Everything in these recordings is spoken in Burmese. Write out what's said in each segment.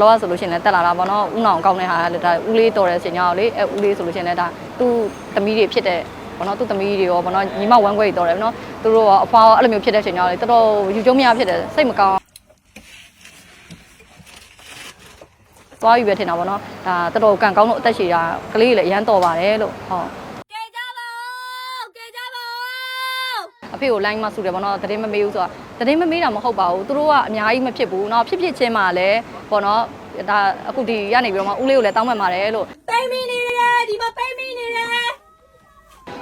လောကဆိုလို့ရှိရင်လည်းတက်လာတာပေါ့နော်ဥနောင်ကောင်းတဲ့ဟာလည်းဒါဦးလေးတော်တဲ့စင်ကြောက်လေအဲဦးလေးဆိုလို့ရှိရင်လည်းဒါသူ့သမီးတွေဖြစ်တဲ့ဘောနော်သူ့သမီးတွေရောဘောနော်ညီမဝမ်းခွဲတွေတော်တယ်နော်သူတို့ရောအဖွားရောအဲ့လိုမျိုးဖြစ်တဲ့ချိန်ကြောက်လေတော်တော်ယူကျုံမရဖြစ်တယ်စိတ်မကောင်းသွားယူပဲထင်တာပေါ့နော်ဒါတော်တော်ကန်ကောင်းလို့အသက်ရှည်တာကလေးတွေလည်းအရန်တော်ပါတယ်လို့ဟုတ် ကဲကြပါဦးကဲကြပါဦး အဖေကို line မှာဆူတယ်ပေါ့နော်သတင်းမမေးဘူးဆိုတာသတင်းမမေးတာမဟုတ်ပါဘူးသူတို့ကအများကြီးမဖြစ်ဘူးเนาะဖြစ်ဖြစ်ချင်းမှလည်းပေါ့နော်ဒါအခုဒီရနေပြီးတော့မှဦးလေးကိုလည်းတောင်းပန်ပါတယ်လို့ ပိတ်မိနေတယ်ဒီမှာပိတ်မိနေတယ်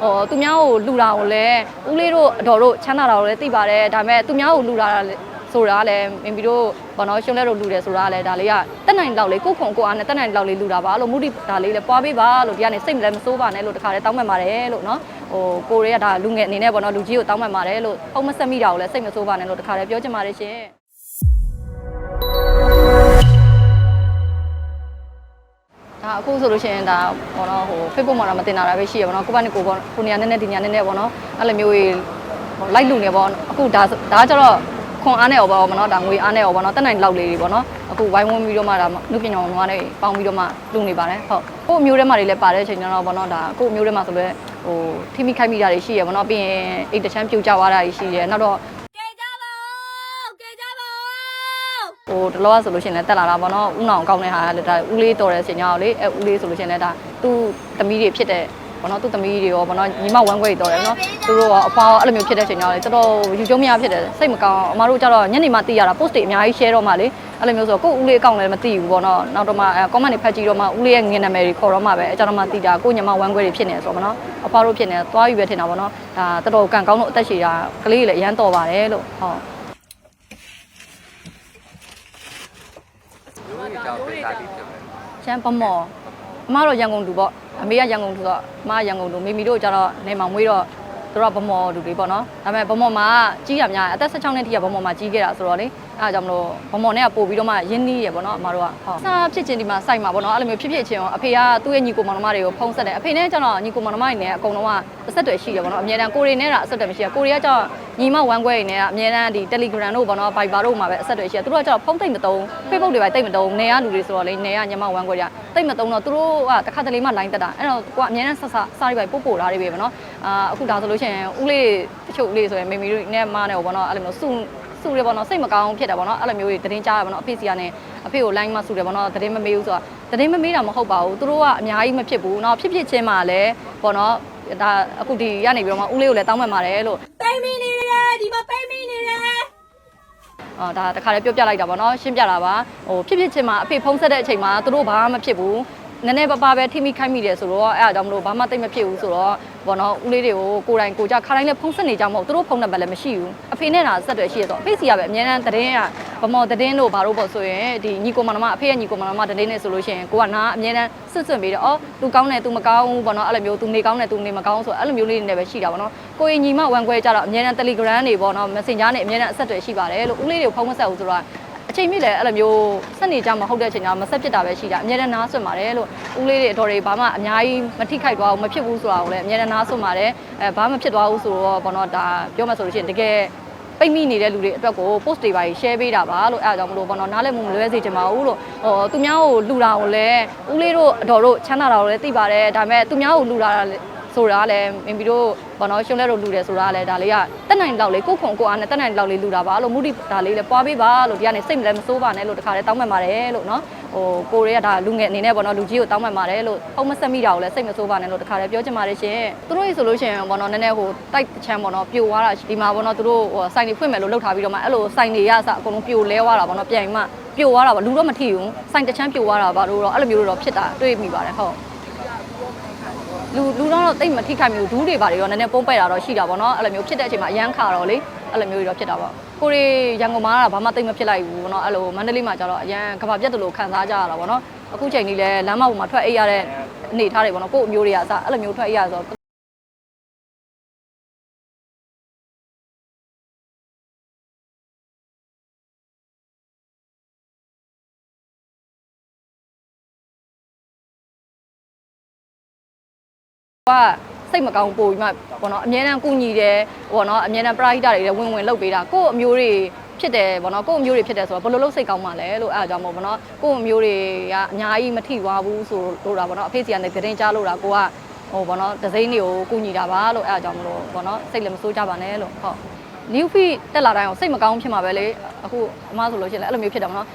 ဟောသူများကိုလှူတာကိုလည်းဦးလေးတို့အတော်တို့ချမ်းသာတာကိုလည်းသိပါတယ်ဒါပေမဲ့သူများကိုလှူတာဆိုတာလည်းမင်းပြီးတော့ဘောနော်ရှုံးလဲတို့လှူတယ်ဆိုတာလည်းဒါလေးကတက်နိုင်လောက်လေးကိုခုံကိုအားနဲ့တက်နိုင်လောက်လေးလှူတာပါလို့မုဒိဒါလေးလည်းပွားပေးပါလို့ဒီကနေစိတ်မလဲမစိုးပါနဲ့လို့တခါတည်းတောင်းပန်ပါတယ်လို့နော် ဟိုကိုရီးယားဒါလူငယ်အနေနဲ့ဘောနော်လူကြီးကိုတောင်းပန်ပါတယ်လို့ဖုံးမဆက်မိတာကိုလည်းစိတ်မစိုးပါနဲ့လို့တခါတည်းပြောချင်ပါတယ်ရှင်ဒါအခုဆိုလို့ရှိရင်ဒါဘောနော်ဟို Facebook မှာတော့မတင်တာပဲရှိရပါတော့ကိုယ့်ဘာနဲ့ကိုယ်ဘောကိုနေရာနဲ့နဲ့ဒီနေရာနဲ့နဲ့ဘောနော်အဲ့လိုမျိုးကြီးဟိုလိုက်လူနေပေါ့အခုဒါဒါကျတော့ခွန်အားနဲ့ရောပေါ့မနော်ဒါငွေအားနဲ့ရောပေါ့နော်တက်နိုင်လောက်လေးတွေပေါ့နော်အခုဝိုင်းဝန်းပြီးတော့မှဒါနုပညာဝန်တွေပေါင်းပြီးတော့မှလူနေပါတယ်ဟုတ်ကို့အမျိုးထဲမှာတွေလည်းပါတဲ့အချိန်ကျတော့ပေါ့နော်ဒါကို့အမျိုးထဲမှာဆိုလဲ ဟိုထိမိခိုက်မိတာတွေရှိရပေါ့နော်ပြီးရင်အိတ်တချမ်းပြူကျသွားတာတွေရှိတယ်နောက်တော့ကဲကြပါဦးကဲကြပါဦးဟိုတလောကဆိုလို့ရှိရင်လည်းတက်လာတာပေါ့နော်ဥနောင်ကောင်းတဲ့ဟာလည်းဒါဦးလေးတော်တဲ့စင်ကြောက်လေအဲဦးလေးဆိုလို့ရှိရင်လည်းဒါသူ့သမီးတွေဖြစ်တဲ့ ဘောနော်သူ့သမီးတွေရောဘောနော်ညီမဝမ်းခွဲတွေတော်တယ်နော်သူတို့ရောအဖွားရောအဲ့လိုမျိုးဖြစ်တဲ့ချိန်ကြောက်လေတော်တော်ယူကျုံမရဖြစ်တယ်စိတ်မကောင်းအမတို့ကျတော့ညနေမှသိရတာ post တွေအများကြီး share တော့မှလေအဲ့လိုမျိုးဆိုကိုဦးလေးအကောင့်လည်းမသိဘူးပေါ့နော်နောက်တော့မှ comment တွေဖတ်ကြည့်တော့မှဦးလေးရဲ့ငင်နာမည်တွေခေါ်တော့မှပဲအကြောင်းတော့မှသိတာကိုညီမဝမ်းခွဲတွေဖြစ်နေဆိုတော့ပေါ့နော်အဖွားတို့ဖြစ်နေသွားယူပဲထင်တာပေါ့နော်ဒါတော်တော်ကန်ကောင်းလို့အသက်ရှည်တာကလေးတွေလည်းအရန်တော်ပါတယ်လို့ဟုတ်လူကြီးကြောင့်ပေးစားပြီးဖြစ်မယ်ရှမ်းပမော်အမတော့ရန်ကုန်လူပေါ့ အမေကရန်ကုန်လူတော့အမကရန်ကုန်လူမိမိတို့ကျတော့နေမောင်မွေးတော့ တို့ကဗမော်လူတွေပေါ့နော်ဒါပေမဲ့ဗမော်မှာကြီးရများအသက်16နှစ်ထိကဗမော်မှာကြီးခဲ့တာဆိုတော့လေအဲဒါကြောင့်မလို့ဗမော်နဲ့ကပို့ပြီးတော့မှရင်းနှီးရပေါ့နော်အမတို့ကဟုတ်စားဖြစ်ချင်းဒီမှာစိုက်မှာပေါ့နော်အဲ့လိုမျိုးဖြစ်ဖြစ်ချင်းရောအဖေကသူ့ရဲ့ညီကိုမောင်နှမတွေကိုဖုံးဆက်တယ်အဖေနဲ့ကျတော့ညီကိုမောင်နှမတွေနဲ့အကုန်လုံးကအဆက်အသွယ်ရှိတယ်ပေါ့နော်အများတန်းကိုရီနဲ့တာအဆက်အသွယ်မရှိဘူးကိုရီကကျတော့ညီမဝမ်းခွဲတွေနဲ့ကအများတန်းဒီ Telegram တို့ပေါ့နော် Viber တို့မှာပဲအဆက်အသွယ်ရှိတယ်သူတို့ကကျတော့ဖုံးသိမ့်မတုံး Facebook တွေပဲတိတ်မတုံးနေရလူတွေဆိုတော့လေနေရညီမဝမ်းခွဲတွေကတိတ်မတုံးတော့သူတို့ကတစ်ခါတလေမှ line တက်တာအဲ့တော့ကိုကအများတန်းဆက်ဆက်စားတွေပဲပို့ပို့ထားတွေပဲပေါ့နော် အာအခုဒါဆိုလို့ရှိရင်ဦးလေးတချို့ဦးလေးဆိုရင်မိမိတို့နဲ့မနဲ့ပေါ့နော်အဲ့လိုမျိုးစုစုရပေါ့နော်စိတ်မကောင်းဖြစ်တာပေါ့နော်အဲ့လိုမျိုးတွေတင်းကြားရပေါ့နော်အဖေစီကနေအဖေကို line မှာစုတယ်ပေါ့နော်တင်းမမေးဘူးဆိုတာတင်းမမေးတာမဟုတ်ပါဘူးသူတို့ကအများကြီးမဖြစ်ဘူးနော်ဖြစ်ဖြစ်ချင်းမှလည်းပေါ့နော်ဒါအခုဒီရနေပြီးတော့မှဦးလေးကိုလည်းတောင်းပန်ပါတယ်လို့ပိတ်မိနေတယ်ဒီမှာပိတ်မိနေတယ်အော်ဒါတခါလေးပြောပြလိုက်တာပေါ့နော်ရှင်းပြတာပါဟိုဖြစ်ဖြစ်ချင်းမှာအဖေဖုံးဆက်တဲ့အချိန်မှာသူတို့ဘာမှမဖြစ်ဘူး နည်းနည်းပါးပါးပဲထိမိခိုက်မိတယ်ဆိုတော့အဲ့အကြောင်းမလို့ဘာမှတိတ်မဖြစ်ဘူးဆိုတော့ဘောနော်ဦးလေးတွေကိုကိုယ်တိုင်ကိုကြခါတိုင်းလည်းဖုံးဆက်နေကြမဟုတ်သူတို့ဖုံးနံပါတ်လည်းမရှိဘူးအဖေနဲ့တာဆက်တွေရှိရတော့အဖေစီကပဲအများတန်းသတင်းကဗမော်သတင်းတို့ဘာလို့ပေါ့ဆိုရင်ဒီညီကိုမနမအဖေရဲ့ညီကိုမနမသတင်းနဲ့ဆိုလို့ရှိရင်ကိုကနာအများတန်းဆွတ်ဆွတ်ပြီးတော့အော်သူကောင်းတယ်သူမကောင်းဘူးပေါ့နော်အဲ့လိုမျိုးသူနေကောင်းတယ်သူနေမကောင်းဆိုအဲ့လိုမျိုးလေးတွေနဲ့ပဲရှိတာပေါ့နော်ကိုရင်ညီမဝမ်ခွဲကြတော့အများတန်း Telegram တွေပေါ့နော် Messenger နဲ့အများတန်းအဆက်တွေရှိပါတယ်လို့ဦးလေးတွေကိုဖုံးမဆက်ဘူးဆိုတော့အ ချိန်မြင့်လည်းအဲ့လိုမျိုးစက်နေကြမဟုတ်တဲ့အချိန်ကမဆက်ဖြစ်တာပဲရှိတာအများနဲ့နားဆွတ်ပါတယ်လို့ဦးလေးတွေအတော်တွေဘာမှအများကြီးမထိခိုက်သွားဘူးမဖြစ်ဘူးဆိုတာကိုလည်းအများနဲ့နားဆွတ်ပါတယ်အဲဘာမှဖြစ်သွားဘူးဆိုတော့ဘောနော်ဒါပြောမှဆိုလို့ရှိရင်တကယ်ပိတ်မိနေတဲ့လူတွေအတွက်ကို post တွေပါ share ပေးတာပါလို့အဲ့အကြောင်းမလို့ဘောနော်နားလည်မှုမလွဲစေချင်ပါဘူးလို့ဟောသူများကိုလှူတာကိုလည်းဦးလေးတို့အတော်တို့ချမ်းသာတာကိုလည်းသိပါတယ်ဒါပေမဲ့သူများကိုလှူတာ ဆိုတာလည်းမင်းပြီးတော့ဘောနော်ရှုံးလဲတို့လူတယ်ဆိုတာလည်းဒါလေးကတက်နိုင်လောက်လေးကိုခုံကိုအားနဲ့တက်နိုင်လောက်လေးလူတာပါလို့မုဒိဒါလေးလည်းပွားပေးပါလို့ဒီကနေစိတ်မလဲမစိုးပါနဲ့လို့တခါလေးတောင်းပန်ပါတယ်လို့နော်ဟိုကိုရီးယားဒါလူငယ်အနေနဲ့ဘောနော်လူကြီးကိုတောင်းပန်ပါတယ်လို့ဖုံးမဆက်မိတာကိုလည်းစိတ်မစိုးပါနဲ့လို့တခါလေးပြောချင်ပါတယ်ရှင်သူတို့ကြီးဆိုလို့ရှိရင်ဘောနော်နည်းနည်းဟိုတိုက်ချမ်းဘောနော်ပြိုသွားတာဒီမှာဘောနော်သူတို့ဟိုစိုင်တွေဖွင့်မယ်လို့လှုပ်ထားပြီးတော့မှအဲ့လိုစိုင်တွေရစအကုန်လုံးပြိုလဲသွားတာဘောနော်ပြန်မှပြိုသွားတာပေါ့လူတော့မထိဘူးစိုင်တစ်ချမ်းပြိုသွားတာပါလို့တော့အဲ့လိုမျိုးတော့ဖြစ်တာတွေ့မိပါတယ်ဟုတ် လူလူတော့တော့တိတ်မထိခိုက်မျိုးဒူးတွေပါတွေရောနည်းနည်းပုံးပဲ့တာတော့ရှိတာပေါ့နော်အဲ့လိုမျိုးဖြစ်တဲ့အချိန်မှာအရန်ခါတော့လေအဲ့လိုမျိုးတွေတော့ဖြစ်တာပေါ့ကိုရီရန်ကုန်မှာကဘာမှတိတ်မဖြစ်လိုက်ဘူးပေါ့နော်အဲ့လိုမန္တလေးမှာကျတော့အရန်ကဘာပြတ်တယ်လို့ခံစားကြရတာပေါ့နော်အခုချိန်ကြီးလဲလမ်းမပေါ်မှာထွက်အိတ်ရတဲ့အနေထားတွေပေါ့နော်ကို့အမျိုးတွေကအစအဲ့လိုမျိုးထွက်အိတ်ရဆိုတော့ ကစိတ်မကောင်းပို့ပြီးမှပေါ့နော်အများတန်းကုညီတယ်ပေါ့နော်အများတန်းပရာဟိတတွေလည်းဝင်ဝင်လုပ်ပေးတာကို့အမျိုးတွေဖြစ်တယ်ဗောနော်ကိုယ့်အမျိုးတွေဖြစ်တယ်ဆိုတော့ဘယ်လိုလုပ်စိတ်ကောင်းမှလဲလို့အဲ့အကြောင်းမို့ဗောနော်ကိုယ့်အမျိုးတွေကအများကြီးမထိသွားဘူးဆိုလို့တာဗောနော်အဖေစီကနေသတင်းကြားလို့တာကိုကဟိုဗောနော်ဒစိမ့်တွေကိုကူညီတာပါလို့အဲ့အကြောင်းမလို့ဗောနော်စိတ်လည်းမဆိုးကြပါနဲ့လို့ဟုတ် new feed တက်လာတိုင်းအောင်စိတ်မကောင်းဖြစ်မှာပဲလေအခုအမဆိုလို့ရှိရင်လည်းအဲ့လိုမျိုးဖြစ်တယ်ဗောနော်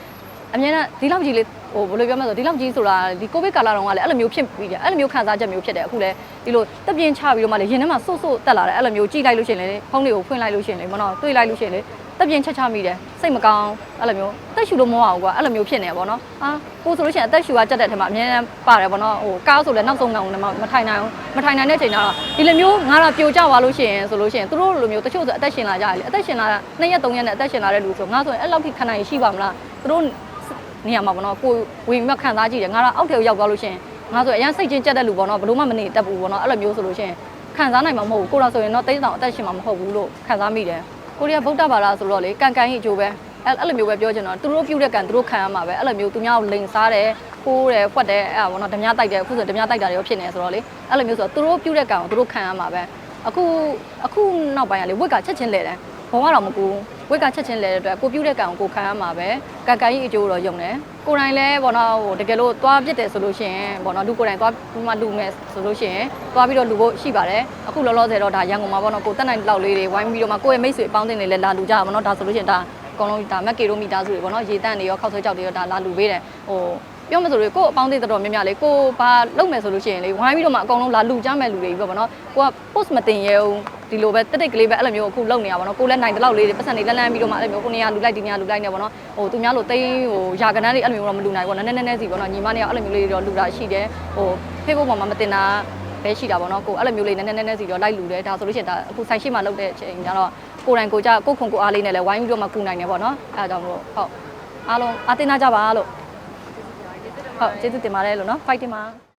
အမြဲတမ်းဒီလောက်ကြီးလေး ဟိုဘယ်လိုပြောမလဲဆိုဒီလောက်ကြီးဆိုတာဒီကိုဗစ်ကာလတုန်းကလည်းအဲ့လိုမျိုးဖြစ်ပြီးတယ်အဲ့လိုမျိုးခံစားချက်မျိုးဖြစ်တယ်အခုလည်းဒီလိုတက်ပြင်းချပြီးတော့မှလေရင်ထဲမှာစွတ်စွတ်တက်လာတယ်အဲ့လိုမျိုးကြည့်လိုက်လို့ရှိရင်လေဖုန်းတွေကိုဖွင့်လိုက်လို့ရှိရင်လေမနော်တွေးလိုက်လို့ရှိရင်လေတက်ပြင်းချက်ချမိတယ်စိတ်မကောင်းအဲ့လိုမျိုးတက်ရှူလို့မရဘူးကွာအဲ့လိုမျိုးဖြစ်နေတယ်ဗောနော်အာကိုဆိုလို့ရှိရင်အသက်ရှူကကြက်တဲ့ထဲမှာအမြဲတမ်းပါတယ်ဗောနော်ဟိုကားဆိုလည်းနောက်ဆုံးကောင်လည်းမထိုင်နိုင်အောင်မထိုင်နိုင်တဲ့ချိန်တော့ဒီလိုမျိုးငါတော့ပြိုကျသွားလို့ရှိရင်ဆိုလို့ရှိရင်သူတို့လိုမျိုးတချို့ဆိုအသက်ရှင်လာကြတယ်လေအသက်ရှင်လာတာ2ရက်3ရက်နဲ့အသက်ရှင်လာတဲ့လူဆိုငါဆိုရင်အဲ့လောက်ထိခံနိုင်ရှိပါမလားသူတို့ နေရာမှာပေါ့နော်ကိုဝင်မခံစားကြည့်တယ်ငါတော့အောက်ထဲကိုရောက်သွားလို့ရှရင်ငါဆိုအရင်စိတ်ချင်းကြက်တဲ့လူပေါ့နော်ဘလို့မှမနေတတ်ဘူးပေါ့နော်အဲ့လိုမျိုးဆိုလို့ရှရင်ခံစားနိုင်မှာမဟုတ်ဘူးကိုတော့ဆိုရင်တော့တိတ်တောင်အသက်ရှင်မှာမဟုတ်ဘူးလို့ခံစားမိတယ်ကိုရီးယားဗုဒ္ဓဘာသာဆိုတော့လေကန်ကန်ကြီးအကျိုးပဲအဲ့အဲ့လိုမျိုးပဲပြောချင်တော့သူတို့ပြုတ်တဲ့ကန်သူတို့ခံရမှာပဲအဲ့လိုမျိုးသူများကိုလိန်စားတယ်ကိုးတယ်ဖွက်တယ်အဲ့ဒါပေါ့နော်ဓမြတိုက်တယ်အခုဆိုဓမြတိုက်တာတွေရောဖြစ်နေဆိုတော့လေအဲ့လိုမျိုးဆိုတော့သူတို့ပြုတ်တဲ့ကန်ကိုသူတို့ခံရမှာပဲအခုအခုနောက်ပိုင်းကလေဝက်ကချက်ချင်းလဲတယ်ဘုံကတော့မကူ ဝက်ကချက်ချင်းလဲတဲ့အတွက်ကိုပြုတ်တဲ့ကန်ကိုကိုခံရမှာပဲကန်ကန်ကြီးအကျိုးတော့ယုံတယ်ကိုယ်တိုင်လဲပေါ့နော်ဟိုတကယ်လို့သွားပြစ်တယ်ဆိုလို့ရှိရင်ပေါ့နော်လူကိုယ်တိုင်သွားပြီးမှလူမယ်ဆိုလို့ရှိရင်သွားပြီးတော့လူဖို့ရှိပါတယ်အခုလောလောဆယ်တော့ဒါရန်ကုန်မှာပေါ့နော်ကိုတက်နိုင်လောက်လေးတွေဝိုင်းပြီးတော့မှကိုယ့်ရဲ့မိတ်ဆွေအပေါင်းအသင်းတွေလည်းလာလူကြတာပေါ့နော်ဒါဆိုလို့ရှိရင်ဒါအကုန်လုံးဒါမက်ကီရိုမီတာစုတွေပေါ့နော်ရေတန့်တွေရောခောက်ဆွဲကြောက်တွေရောဒါလာလူပေးတယ်ဟိုပြောမဆိုလို့ကို့အပေါင်းအသင်းတော်တော်များများလေကိုဘာလုပ်မယ်ဆိုလို့ရှိရင်လေဝိုင်းပြီးတော့မှအကုန်လုံးလာလူကြမဲ့လူတွေကြီးပေါ့နော်ကိုက post မတင်ရဲဘူး ဒီလိုပဲတက်တက်ကလေးပဲအဲ့လိုမျိုးအခုလုပ်နေရပါတော့ကိုလည်းနိုင်တဲ့လောက်လေးတွေပတ်စံတွေလန်းလန်းပြီးတော့မှအဲ့လိုမျိုးကိုနေရလူလိုက်ဒီနေရလူလိုက်နေပေါ့နော်ဟိုသူများလိုတိန်းဟိုယာကနန်းတွေအဲ့လိုမျိုးတော့မလူနိုင်ဘူးပေါ့နော်နည်းနည်းနည်းစီပေါ့နော်ညီမနေအဲ့လိုမျိုးလေးတော့လူတာရှိတယ်ဟို Facebook ပေါ်မှာမတင်တာပဲရှိတာပေါ့နော်ကိုအဲ့လိုမျိုးလေးနည်းနည်းနည်းနည်းစီတော့လိုက်လူတယ်ဒါဆိုလို့ရှိရင်ဒါအခုဆိုင်ရှိမှလုပ်တဲ့အချိန်ကျတော့ကိုယ်တိုင်ကိုကြကိုခုံကိုအားလေးနဲ့လဲဝိုင်းပြီးတော့မှကူနိုင်တယ်ပေါ့နော်အဲ့ဒါကြောင့်မလို့ဟုတ်အားလုံးအသင်နာကြပါလို့ဟုတ်ကျေးဇူးတင်ပါတယ်လို့နော် fight တင်ပါ